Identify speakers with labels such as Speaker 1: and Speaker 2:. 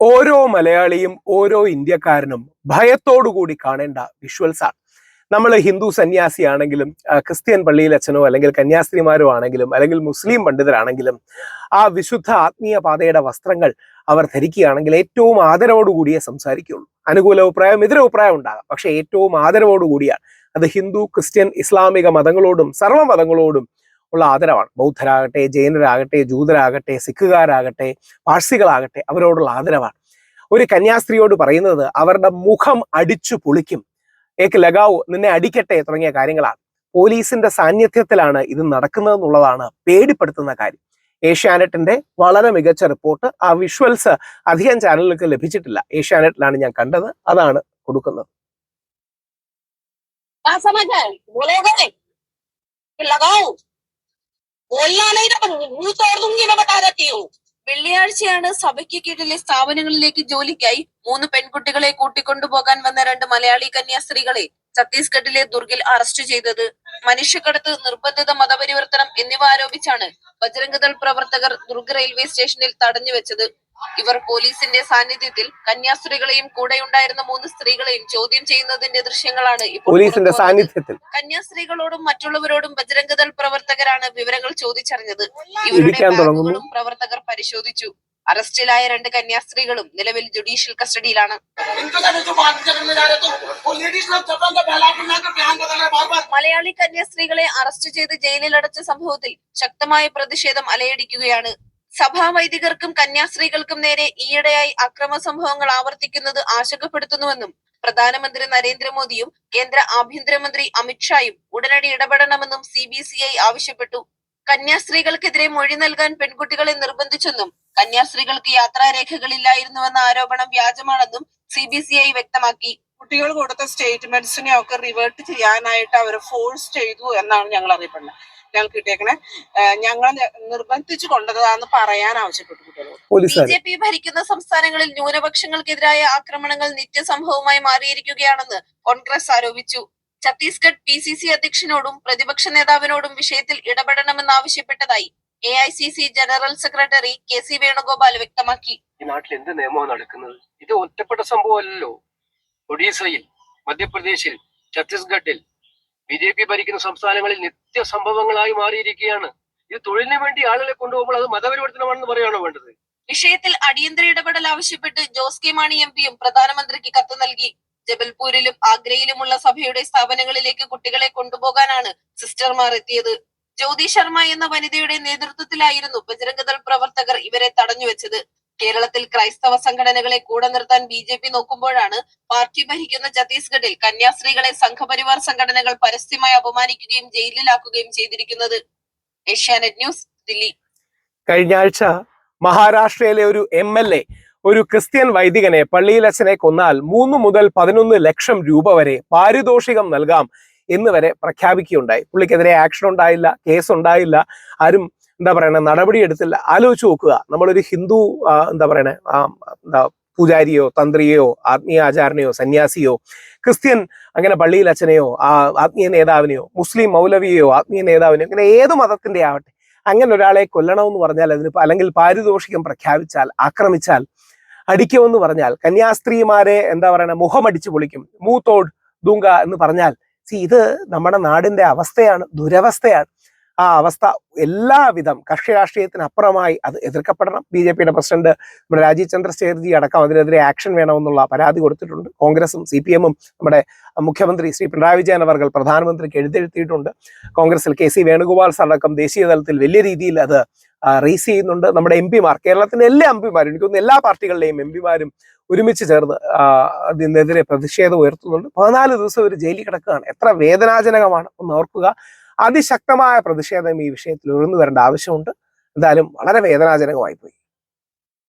Speaker 1: ഓരോ മലയാളിയും ഓരോ ഇന്ത്യക്കാരനും ഭയത്തോടുകൂടി കാണേണ്ട വിഷ്വൽസ് ആണ്. നമ്മൾ ഹിന്ദു സന്യാസിയാണെങ്കിലും ക്രിസ്ത്യൻ പള്ളിയിലച്ഛനോ അല്ലെങ്കിൽ കന്യാസ്ത്രീമാരോ ആണെങ്കിലും അല്ലെങ്കിൽ മുസ്ലിം പണ്ഡിതരാണെങ്കിലും ആ വിശുദ്ധ ആത്മീയ പാതയുടെ വസ്ത്രങ്ങൾ അവർ ധരിക്കുകയാണെങ്കിൽ ഏറ്റവും ആദരവോടുകൂടിയേ സംസാരിക്കുകയുള്ളൂ. അനുകൂല അഭിപ്രായം എതിര അഭിപ്രായം ഉണ്ടാകാം. പക്ഷേ ഏറ്റവും ആദരവോടുകൂടിയാണ് അത് ഹിന്ദു ക്രിസ്ത്യൻ ഇസ്ലാമിക മതങ്ങളോടും സർവ മതങ്ങളോടും ഉള്ള ആദരവാണ് ബൗദ്ധരാകട്ടെ ജൈനരാകട്ടെ ജൂതരാകട്ടെ സിഖുകാരാകട്ടെ പാഴ്സികളാകട്ടെ അവരോടുള്ള ആദരവാണ് ഒരു കന്യാസ്ത്രീയോട് പറയുന്നത് അവരുടെ മുഖം അടിച്ചു പൊളിക്കും ഏക്ക് ലഗാവു നിന്നെ അടിക്കട്ടെ തുടങ്ങിയ കാര്യങ്ങളാണ് പോലീസിന്റെ സാന്നിധ്യത്തിലാണ് ഇത് നടക്കുന്നതെന്നുള്ളതാണ് പേടിപ്പെടുത്തുന്ന കാര്യം ഏഷ്യാനെറ്റിന്റെ വളരെ മികച്ച റിപ്പോർട്ട് ആ വിഷ്വൽസ് അധികം ചാനലുകൾക്ക് ലഭിച്ചിട്ടില്ല ഏഷ്യാനെറ്റിലാണ് ഞാൻ കണ്ടത് അതാണ് കൊടുക്കുന്നത്
Speaker 2: क्या समझ है बोलोगे कि लगाओ
Speaker 3: വെള്ളിയാഴ്ചയാണ് സഭയ്ക്ക് കീഴിലെ സ്ഥാപനങ്ങളിലേക്ക് ജോലിക്കായി മൂന്ന് പെൺകുട്ടികളെ കൂട്ടിക്കൊണ്ടുപോകാൻ വന്ന രണ്ട് മലയാളി കന്യാസ്ത്രീകളെ ഛത്തീസ്ഗഡിലെ ദുർഗിൽ അറസ്റ്റ് ചെയ്തത്. മനുഷ്യക്കടത്ത് നിർബന്ധിത മതപരിവർത്തനം എന്നിവ ആരോപിച്ചാണ് ബജരംഗദൾ പ്രവർത്തകർ ദുർഗ് റെയിൽവേ സ്റ്റേഷനിൽ തടഞ്ഞു വെച്ചത് ഇവർ പോലീസിന്റെ സാന്നിധ്യത്തിൽ കന്യാസ്ത്രീകളെയും കൂടെയുണ്ടായിരുന്ന മൂന്ന് സ്ത്രീകളെയും ചോദ്യം ചെയ്യുന്നതിന്റെ ദൃശ്യങ്ങളാണ്
Speaker 1: പോലീസിന്റെ സാന്നിധ്യത്തിൽ.
Speaker 3: കന്യാസ്ത്രീകളോടും മറ്റുള്ളവരോടും ബജരംഗദൾ പ്രവർത്തകരാണ് വിവരങ്ങൾ ചോദിച്ചറിഞ്ഞത്. ഇവരുടെ പ്രവർത്തകർ പരിശോധിച്ചു. അറസ്റ്റിലായ രണ്ട് കന്യാസ്ത്രീകളും നിലവിൽ ജുഡീഷ്യൽ കസ്റ്റഡിയിലാണ്. മലയാളി കന്യാസ്ത്രീകളെ അറസ്റ്റ് ചെയ്ത് ജയിലിൽ അടച്ച സംഭവത്തിൽ ശക്തമായ പ്രതിഷേധം അലയടിക്കുകയാണ്. സഭാ വൈദികർക്കും കന്യാസ്ത്രീകൾക്കും നേരെ ഈയിടെയായി അക്രമ സംഭവങ്ങൾ ആവർത്തിക്കുന്നത് ആശങ്കപ്പെടുത്തുന്നുവെന്നും പ്രധാനമന്ത്രി നരേന്ദ്രമോദിയും കേന്ദ്ര ആഭ്യന്തരമന്ത്രി അമിത്ഷായും ഉടനടി ഇടപെടണമെന്നും സി ബി സി ഐ ആവശ്യപ്പെട്ടു. കന്യാസ്ത്രീകൾക്കെതിരെ മൊഴി നൽകാൻ പെൺകുട്ടികളെ നിർബന്ധിച്ചെന്നും കന്യാസ്ത്രീകൾക്ക് യാത്രാരേഖകളില്ലായിരുന്നുവെന്ന ആരോപണം വ്യാജമാണെന്നും സി ബി സി ഐ വ്യക്തമാക്കി.
Speaker 4: കുട്ടികൾ കൊടുത്ത സ്റ്റേറ്റ്മെന്റ്സിനെ ഒക്കെ റിവേർട്ട് ചെയ്യാനായിട്ട് അവർ ഫോഴ്സ് ചെയ്തു എന്നാണ് ഞങ്ങൾ അറിയപ്പെടുന്നത് ഞങ്ങൾക്ക് കിട്ടിയേക്കണെ. ഞങ്ങൾ നിർബന്ധിച്ചു കൊണ്ടതാന്ന് പറയാൻ ആവശ്യപ്പെട്ടു
Speaker 3: ബി ജെ പി ഭരിക്കുന്ന സംസ്ഥാനങ്ങളിൽ ന്യൂനപക്ഷങ്ങൾക്കെതിരായ ആക്രമണങ്ങൾ നിത്യസംഭവമായി മാറിയിരിക്കുകയാണെന്ന് കോൺഗ്രസ് ആരോപിച്ചു. ഛത്തീസ്ഗഡ് പി സി സി അധ്യക്ഷനോടും പ്രതിപക്ഷ നേതാവിനോടും വിഷയത്തിൽ ഇടപെടണമെന്നാവശ്യപ്പെട്ടതായി A I C C general secretary K C Venugopal വ്യക്തമാക്കി.
Speaker 5: ഈ നാട്ടിൽ എന്ത് നിയമമാണ് നടക്കുന്നത്? ഇത് ഒറ്റപ്പെട്ട സംഭവമല്ലല്ലോ. ഒഡീസയിൽ മധ്യപ്രദേശിൽ ഛത്തീസ്ഗഡിൽ. ബി ജെ പി ഭരിക്കുന്ന സംസ്ഥാനങ്ങളിൽ നിത്യ സംഭവങ്ങളായി മാറിയിരിക്കുകയാണ്. ഇത് തൊഴിലിന് വേണ്ടി ആളുകളെ കൊണ്ടുപോകുമ്പോൾ അത് മതപരിവർത്തനമാണെന്ന് പറയുകയാണോ വേണ്ടത്?
Speaker 3: വിഷയത്തിൽ അടിയന്തര ഇടപെടൽ ആവശ്യപ്പെട്ട് ജോസ് കെ മാണി എം പിയും പ്രധാനമന്ത്രിക്ക് കത്ത് നൽകി. ജബൽപൂരിലും ആഗ്രയിലുമുള്ള സഭയുടെ സ്ഥാപനങ്ങളിലേക്ക് കുട്ടികളെ കൊണ്ടുപോകാനാണ് സിസ്റ്റർമാർ എത്തിയത്. ജ്യോതി ശർമ്മ എന്ന വനിതയുടെ നേതൃത്വത്തിലായിരുന്നു ബജരംഗദൾ പ്രവർത്തകർ ഇവരെ തടഞ്ഞുവെച്ചത്. കേരളത്തിൽ ക്രൈസ്തവ സംഘടനകളെ കൂടെ നിർത്താൻ ബി ജെ പി നോക്കുമ്പോഴാണ് പാർട്ടി ഭരിക്കുന്ന ഛത്തീസ്ഗഡിൽ കന്യാസ്ത്രീകളെ സംഘപരിവാർ സംഘടനകൾ പരസ്യമായി അപമാനിക്കുകയും ജയിലിലാക്കുകയും ചെയ്തിരിക്കുന്നത്. ഏഷ്യാനെറ്റ് ന്യൂസ് ദില്ലി.
Speaker 1: കഴിഞ്ഞ ആഴ്ച മഹാരാഷ്ട്രയിലെ ഒരു എം എൽ എ ഒരു ക്രിസ്ത്യൻ വൈദികനെ പള്ളിയിലച്ഛനെ കൊന്നാൽ മൂന്ന് മുതൽ പതിനൊന്ന് ലക്ഷം രൂപ വരെ പാരിതോഷികം നൽകാം എന്ന് വരെ പ്രഖ്യാപിക്കുകയുണ്ടായി. പുള്ളിക്കെതിരെ ആക്ഷൻ ഉണ്ടായില്ല കേസ് ഉണ്ടായില്ല ആരും എന്താ പറയണേ നടപടി എടുത്തില്ല. ആലോചിച്ച് നോക്കുക. നമ്മളൊരു ഹിന്ദു എന്താ പറയണേ എന്താ പൂജാരിയോ തന്ത്രിയോ ആത്മീയ ആചാരനെയോ സന്യാസിയോ ക്രിസ്ത്യൻ അങ്ങനെ പള്ളിയിൽ അച്ഛനെയോ ആത്മീയ നേതാവിനെയോ മുസ്ലിം മൗലവിയോ ആത്മീയ നേതാവിനെയോ അങ്ങനെ ഏത് മതത്തിന്റെ ആവട്ടെ അങ്ങനെ ഒരാളെ കൊല്ലണമെന്ന് പറഞ്ഞാൽ അതിന് അല്ലെങ്കിൽ പാരിതോഷികം പ്രഖ്യാപിച്ചാൽ ആക്രമിച്ചാൽ അടിക്കുമെന്ന് പറഞ്ഞാൽ കന്യാസ്ത്രീമാരെ എന്താ പറയണ മുഖമടിച്ചു പൊളിക്കും. മൂത്തോട് ദൂങ്ക എന്ന് പറഞ്ഞാൽ സി ഇത് നമ്മുടെ നാടിന്റെ അവസ്ഥയാണ് ദുരവസ്ഥയാണ്. ആ അവസ്ഥ എല്ലാവിധം കക്ഷി രാഷ്ട്രീയത്തിന് അപ്പുറമായി അത് എതിർക്കപ്പെടണം. ബി ജെ പിയുടെ പ്രസിഡന്റ് നമ്മുടെ രാജീവ് ചന്ദ്രശേഖർജി അടക്കം അതിനെതിരെ ആക്ഷൻ വേണമെന്നുള്ള പരാതി കൊടുത്തിട്ടുണ്ട്. കോൺഗ്രസും സി പി എമ്മും നമ്മുടെ മുഖ്യമന്ത്രി ശ്രീ പിണറായി വിജയൻ അവർ പ്രധാനമന്ത്രിക്ക് എഴുതെഴുത്തിയിട്ടുണ്ട് കോൺഗ്രസിൽ കെ സി വേണുഗോപാൽ സാർ അടക്കം ദേശീയ തലത്തിൽ വലിയ രീതിയിൽ അത് റേസ് ചെയ്യുന്നുണ്ട്. നമ്മുടെ എം പിമാർ കേരളത്തിന്റെ എല്ലാ എം പിമാരും എനിക്കൊന്ന് എല്ലാ പാർട്ടികളുടെയും എം പിമാരും ഒരുമിച്ച് ചേർന്ന് അതിനെതിരെ പ്രതിഷേധം ഉയർത്തുന്നുണ്ട്. പതിനാല് ദിവസം ഒരു ജയിലിൽ കിടക്കുകയാണ്. എത്ര വേദനാജനകമാണ്. ഒന്ന് ഓർക്കുക. അതിശക്തമായ പ്രതിഷേധം ഈ വിഷയത്തിൽ ഉയർന്നു വരേണ്ട ആവശ്യമുണ്ട്. എന്തായാലും വളരെ വേദനാജനകമായി പോയി